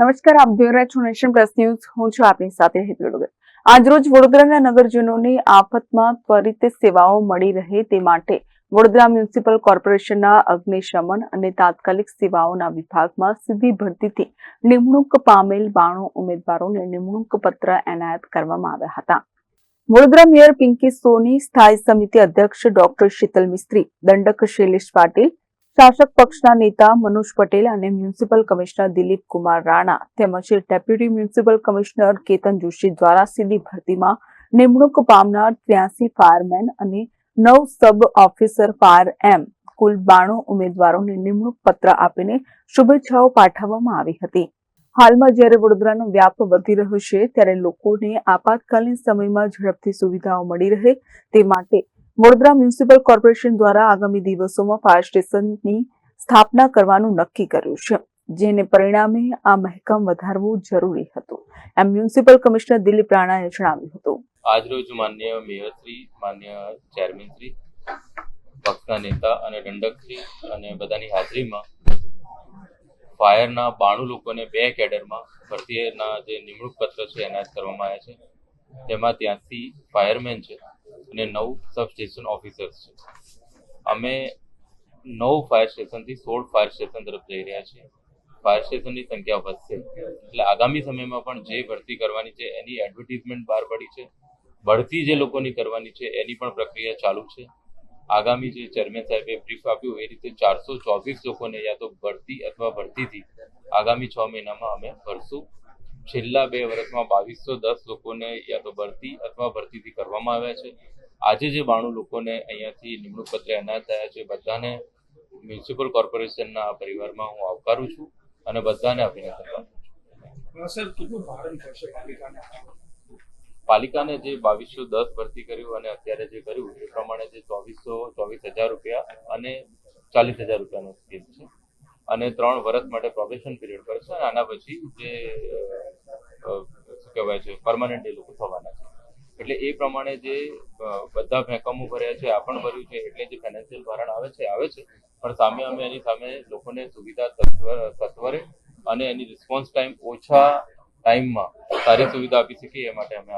નમસ્કાર, આપ જોઈ રહ્યા છો નેશન પ્લસ ન્યૂઝ. હું છું આપની સાથે હેતલ ડોગર. આજરોજ વડોદરાના નગરજનોને આફતમાં ત્વરિત સેવાઓ મળી રહે તે માટે વડોદરા મ્યુનિસિપલ કોર્પોરેશનના અગ્નિશમન અને તાત્કાલિક સેવાઓના વિભાગમાં સીધી ભરતીથી નિમણૂક પામેલ બાણું ઉમેદવારોને નિમણૂક પત્ર એનાયત કરવામાં આવ્યા હતા. વડોદરા મેયર પિંકી સોની, સ્થાયી સમિતિ અધ્યક્ષ ડોક્ટર શીતલ મિસ્ત્રી, દંડક શૈલેષ પાટીલ શાસક પક્ષના નેતા મનોજ પટેલ અને મ્યુનિસિપલ કમિશનર દિલીપ કુમાર રાણા તેમજ deputy municipal commissioner Ketan Joshi દ્વારા સીધી ભરતીમાં નિમણૂક પામનાર ત્ર્યાસી ફાયરમેન અને નવ સબ ઓફિસર ફાયર એમ કુલ બાણું ઉમેદવારોને નિમણૂક પત્ર આપીને શુભેચ્છાઓ પાઠવવામાં આવી હતી. હાલમાં જ્યારે વડોદરાનો વ્યાપ વધી રહ્યો છે, ત્યારે લોકોને આપાતકાલીન સમયમાં ઝડપથી સુવિધાઓ મળી રહે તે માટે વડોદરા મ્યુનિસિપલ કોર્પોરેશન દ્વારા આગામી દિવસોમાં ફાયર સ્ટેશનની સ્થાપના કરવાનું નક્કી કર્યું છે, જેને પરિણામે આ મહેકમ વધારવું જરૂરી હતું. એમ મ્યુનિસિપલ કમિશનર દિલીપ રાણાએ જણાવ્યું હતું. આજરોજ માન્ય મેયરશ્રી માન્ય ચેરમેનશ્રી પક્ષના નેતા અને દંડકશ્રી અને બધાની હાજરીમાં ફાયરના બાણું લોકોને બે કેડરમાં ભરતીના જે નિમણૂક પત્ર છે એનાયત કરવામાં આવ્યા છે. તેમાં ત્યાંથી ફાયરમેન છે અને નવ સબસ્ટેશન ઓફિસર્સ છે. અમે નવ ફાયર સ્ટેશનથી સોળ ફાયર સ્ટેશન તરફ જઈ રહ્યા છીએ. ફાયર સ્ટેશનની સંખ્યા વધશે. એટલે આગામી સમયમાં પણ જે ભરતી કરવાની છે, એની એડવર્ટીઝમેન્ટ બહાર પડી છે. ભરતી જે લોકોની કરવાની છે, એની પણ પ્રક્રિયા ચાલુ છે. આગામી જે ચેરમેન સાહેબે બ્રીફ આપ્યું, એ રીતે ચારસો ચોવીસ લોકોને યા તો ભરતી અથવા ભરતીથી આગામી છ મહિનામાં અમે ભરશું. છેલ્લા બે વર્ષમાં બાવીસો દસ લોકોને યા તો ભરતી અથવા ભરતીથી કરવામાં આવ્યા છે. આજે જે બાણું લોકોને અહીંયાથી નિમણૂક પત્ર એનાયત થયા છે બધાને મ્યુનિસિપલ કોર્પોરેશનના પરિવારમાં હું આવકારું છું અને બધાને અભિનંદન પાઠવું છું. પાલિકાને? જે બાવીસો દસ ભરતી કર્યું અને અત્યારે જે કર્યું એ પ્રમાણે જે ચોવીસો ચોવીસ હજાર રૂપિયા અને ચાલીસ હજાર રૂપિયાનો સ્કીમ છે. અને ત્રણ વર્ષ માટે પ્રોબેશન પીરિયડ કરશે અને આના પછી જે શું કહેવાય છે પરમાનન્ટ એ લોકો થવાના છે. એટલે એ પ્રમાણે જે બધા ભેંકમો ભર્યા છે, આ પણ ભર્યું છે, એટલે જે ફાઇનાન્શિયલ ભારણ આવે છે આવે છે. પણ સામે અમે એની સામે લોકોને સુવિધા સત્વર- અને એની રિસ્પોન્સ ટાઈમ ઓછા ટાઈમમાં સારી સુવિધા આપી શકીએ એ માટે અમે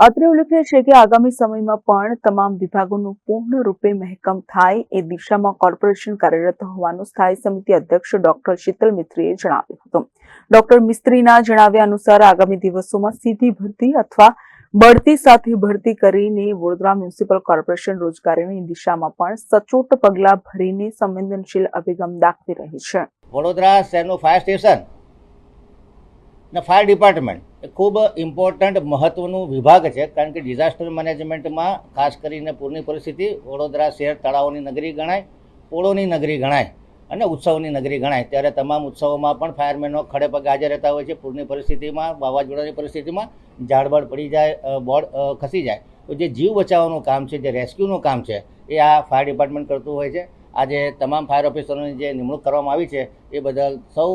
અત્રે ઉલ્લેખનીય છે કે આગામી સમયમાં પણ તમામ વિભાગોનું પૂર્ણ રૂપે મહેકમ થાય એ દિશામાં કોર્પોરેશન કાર્યરત હોવાનું સ્થાયી સમિતિ અધ્યક્ષ ડોક્ટર શીતલ મિત્રીએ જણાવ્યું હતું. ડોક્ટર મિસ્ત્રીના જણાવ્યા અનુસાર આગામી દિવસોમાં સીધી ભરતી અથવા બઢતી સાથે ભરતી કરીને વડોદરા મ્યુનિસિપલ કોર્પોરેશન રોજગારીની દિશામાં પણ સચોટ પગલાં ભરીને સંવેદનશીલ અભિગમ દાખવી રહી છે. વડોદરા શહેરનું ફાયર સ્ટેશન ફાયર ડિપાર્ટમેન્ટ એ ખૂબ ઇમ્પોર્ટન્ટ મહત્ત્વનું વિભાગ છે, કારણ કે ડિઝાસ્ટર મેનેજમેન્ટમાં ખાસ કરીને પૂરની પરિસ્થિતિ, વડોદરા શહેર તળાવોની નગરી ગણાય, પોળોની નગરી ગણાય અને ઉત્સવની નગરી ગણાય. ત્યારે તમામ ઉત્સવોમાં પણ ફાયરમેનો ખડે પગે હાજર રહેતા હોય છે. પૂરની પરિસ્થિતિમાં, વાવાઝોડાની પરિસ્થિતિમાં ઝાડબાડ પડી જાય બોર્ડ ખસી જાય. તો જે જીવ બચાવવાનું કામ છે, જે રેસ્ક્યુનું કામ છે, એ આ ફાયર ડિપાર્ટમેન્ટ કરતું હોય છે. આજે તમામ ફાયર ઓફિસરોની જે નિમણૂક કરવામાં આવી છે, એ બદલ સૌ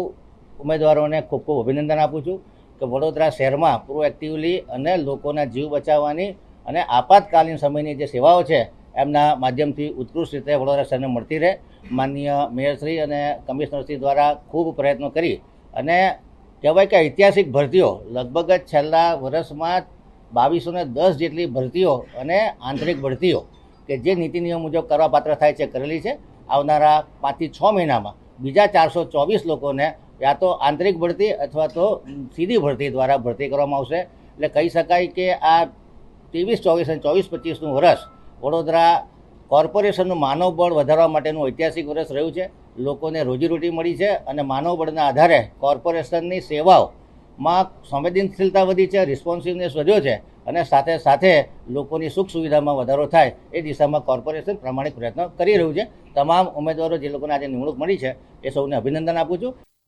ઉમેદવારોને ખૂબ ખૂબ અભિનંદન આપું છું. કે વડોદરા શહેરમાં પ્રોએક્ટિવલી અને લોકોના જીવ બચાવવાની અને આપાતકાલીન સમયની જે સેવાઓ છે, એમના માધ્યમથી ઉત્કૃષ્ટ રીતે વડોદરા શહેરને મળતી રહે. માનનીય મેયરશ્રી અને કમિશનરશ્રી દ્વારા ખૂબ પ્રયત્નો કરી અને કહેવાય કે ઐતિહાસિક ભરતીઓ, લગભગ જ છેલ્લા વર્ષમાં બાવીસો ને દસ જેટલી ભરતીઓ અને આંતરિક ભરતીઓ કે જે નીતિ નિયમ મુજબ કરવા પાત્ર થાય છે, કરેલી છે. આવનારા પાંચથી છ મહિનામાં બીજા ચારસો ચોવીસ લોકોને યા તો આંતરિક ભરતી અથવા તો સીધી ભરતી દ્વારા ભરતી કરવામાં આવશે. એટલે કહી શકાય કે આ ત્રેવીસ, ચોવીસ અને ચોવીસ, પચીસનું વર્ષ વડોદરા કોર્પોરેશનનું માનવબળ વધારવા માટેનું ઐતિહાસિક વર્ષ રહ્યું છે. લોકોને રોજીરોટી મળી છે અને માનવબળના આધારે કોર્પોરેશનની સેવાઓમાં સંવેદનશીલતા વધી છે રિસ્પોન્સિવનેસ વધ્યો છે અને સાથે સાથે લોકોની સુખ સુવિધામાં વધારો થાય એ દિશામાં કોર્પોરેશન પ્રામાણિક પ્રયત્ન કરી રહ્યું છે. તમામ ઉમેદવારો જે લોકોને આજે નિમણૂક મળી છે એ સૌને અભિનંદન આપું છું.